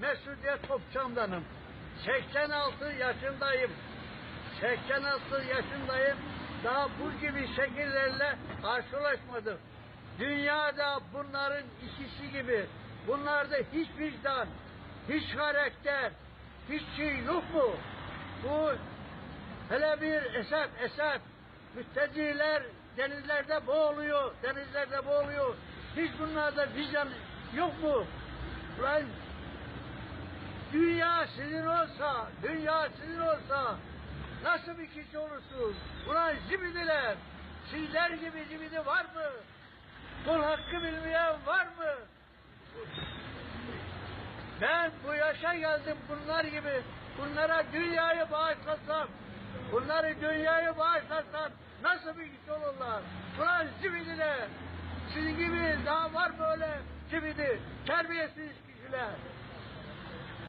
Mesudiyet Topçam'danım. 86 yaşındayım. 86 yaşındayım. Daha bu gibi şekillerle karşılaşmadım. Dünyada bunların ikisi gibi. Bunlarda hiç vicdan, hiç karakter, hiç şey yok mu? Bu hele bir Esad, Esad. Mütteciler denizlerde boğuluyor, denizlerde boğuluyor. Hiç bunlarda vicdan yok mu? Ulan sizin olsa, dünya sizin olsa nasıl bir kişi olursunuz? Ulan zibidiler, sizler gibi zibidi var mı? Kul hakkı bilmeyen var mı? Ben bu yaşa geldim bunlar gibi. Bunlara dünyayı bağışlasam, bunları dünyayı bağışlasam